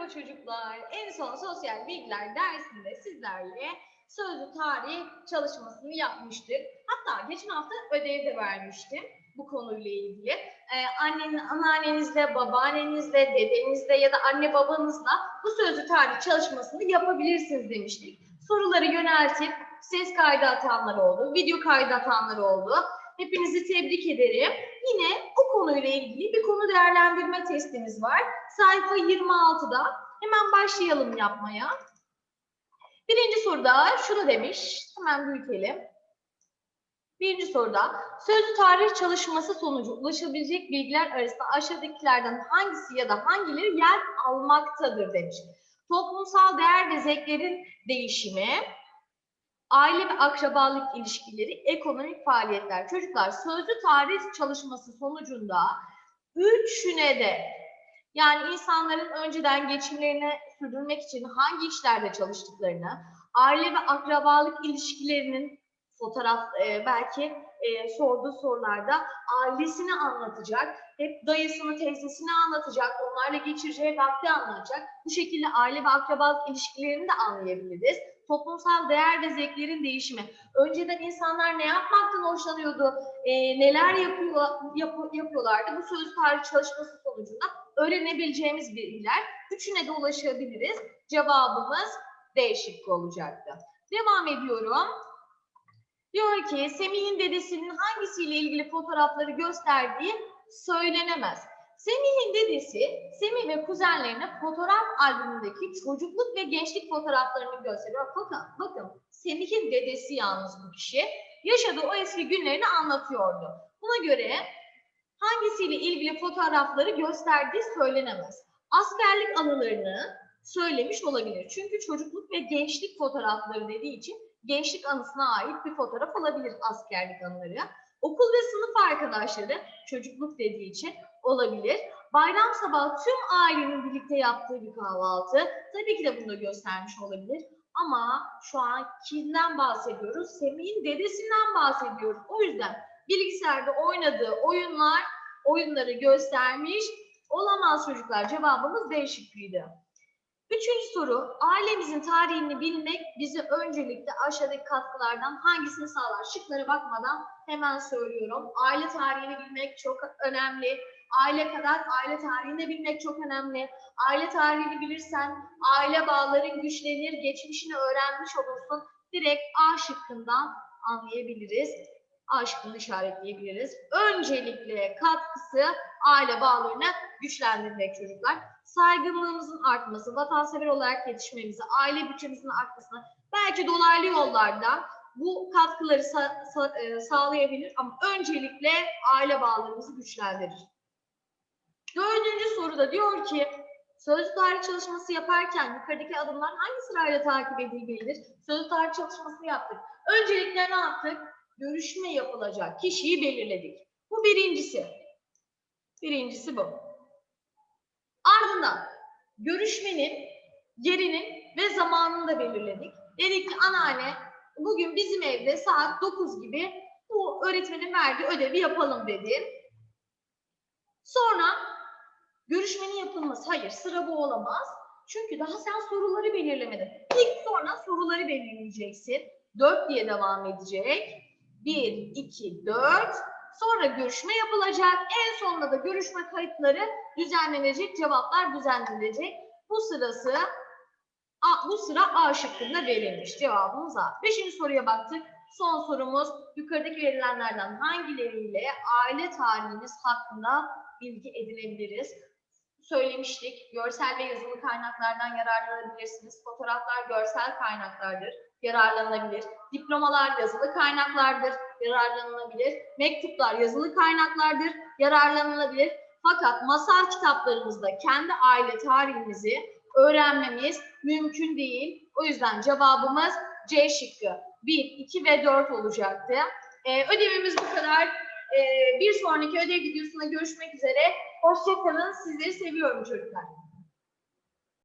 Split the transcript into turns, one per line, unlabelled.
Merhaba çocuklar. En son sosyal bilgiler dersinde sizlerle sözlü tarih çalışmasını yapmıştık. Hatta geçen hafta ödev de vermiştim bu konuyla ilgili. Ee, annenin, anneannenizle, babaannenizle, dedenizle ya da anne babanızla bu sözlü tarih çalışmasını yapabilirsiniz demiştik. Soruları yöneltip ses kaydı atanlar oldu, video kaydı atanlar oldu. Hepinizi tebrik ederim. Yine o konuyla ilgili değerlendirme testimiz var. Sayfa 26'da hemen başlayalım yapmaya. Birinci soruda şunu demiş. Hemen büyütelim. Birinci soruda sözlü tarih çalışması sonucu ulaşabilecek bilgiler arasında aşağıdakilerden hangisi ya da hangileri yer almaktadır demiş. Toplumsal değer ve zevklerin değişimi, aile ve akrabalık ilişkileri, ekonomik faaliyetler. Çocuklar sözlü tarih çalışması sonucunda üçüne de yani insanların önceden geçimlerini sürdürmek için hangi işlerde çalıştıklarını, aile ve akrabalık ilişkilerinin fotoğraf e, belki e, sorduğu sorularda ailesini anlatacak, hep dayısını, teyzesini anlatacak, onlarla geçireceği vakti anlatacak. Bu şekilde aile ve akrabalık ilişkilerini de anlayabiliriz. Toplumsal değer ve zevklerin değişimi. Önceden insanlar ne yapmaktan hoşlanıyordu, e, neler yapıyor, yap- yapıyorlardı. Bu sözlü tarih çalışması sonucunda öğrenebileceğimiz bilgiler. Üçüne de ulaşabiliriz. Cevabımız D şıkkı olacaktı. Devam ediyorum. Diyor ki Semih'in dedesinin hangisiyle ilgili fotoğrafları gösterdiği söylenemez. Semih'in dedesi Semih ve kuzenlerine fotoğraf albümündeki çocukluk ve gençlik fotoğraflarını gösteriyor. Fakat bakın Semih'in dedesi yalnız bu kişi yaşadığı o eski günlerini anlatıyordu. Buna göre hangisiyle ilgili fotoğrafları gösterdiği söylenemez. Askerlik anılarını söylemiş olabilir. Çünkü çocukluk ve gençlik fotoğrafları dediği için gençlik anısına ait bir fotoğraf olabilir askerlik anıları. Okul ve sınıf arkadaşları çocukluk dediği için olabilir. Bayram sabahı tüm ailenin birlikte yaptığı bir kahvaltı. Tabii ki de bunu da göstermiş olabilir. Ama şu an kimden bahsediyoruz? Semih'in dedesinden bahsediyoruz. O yüzden bilgisayarda oynadığı oyunlar, oyunları göstermiş olamaz çocuklar. Cevabımız D şıkkıydı. Üçüncü soru, ailemizin tarihini bilmek bize öncelikle aşağıdaki katkılardan hangisini sağlar? Şıklara bakmadan hemen söylüyorum. Aile tarihini bilmek çok önemli. Aile kadar aile tarihini bilmek çok önemli. Aile tarihini bilirsen aile bağların güçlenir, geçmişini öğrenmiş olursun. Direkt A şıkkından anlayabiliriz. A işaretleyebiliriz. Öncelikle katkısı aile bağlarını güçlendirmek çocuklar saygınlığımızın artması, vatansever olarak yetişmemizi, aile bütçemizin artmasına, belki dolaylı yollardan bu katkıları sa- sa- e, sağlayabilir ama öncelikle aile bağlarımızı güçlendirir. Dördüncü soruda diyor ki, sözlü tarih çalışması yaparken yukarıdaki adımlar hangi sırayla takip edilmelidir? Sözlü tarih çalışmasını yaptık. Öncelikle ne yaptık? Görüşme yapılacak kişiyi belirledik. Bu birincisi. Birincisi bu. Ardından görüşmenin yerinin ve zamanını da belirledik. Dedik ki anneanne bugün bizim evde saat 9 gibi bu öğretmenin verdiği ödevi yapalım dedi. Sonra görüşmenin yapılması. Hayır sıra bu olamaz. Çünkü daha sen soruları belirlemedin. İlk sonra soruları belirleyeceksin. 4 diye devam edecek. 1, 2, 4. Sonra görüşme yapılacak. En sonunda da görüşme kayıtları düzenlenecek, cevaplar düzenlenecek. Bu sırası A, bu sıra A şıkkında verilmiş. Cevabımız A. Beşinci soruya baktık. Son sorumuz yukarıdaki verilenlerden hangileriyle aile tarihiniz hakkında bilgi edinebiliriz? Söylemiştik. Görsel ve yazılı kaynaklardan yararlanabilirsiniz. Fotoğraflar görsel kaynaklardır. Yararlanabilir. Diplomalar yazılı kaynaklardır. Yararlanılabilir. Mektuplar yazılı kaynaklardır. Yararlanılabilir. Fakat masal kitaplarımızda kendi aile tarihimizi öğrenmemiz mümkün değil. O yüzden cevabımız C şıkkı. 1, 2 ve 4 olacaktı. Ee, ödevimiz bu kadar. Ee, bir sonraki ödev videosunda görüşmek üzere. Hoşçakalın. Sizleri seviyorum çocuklar.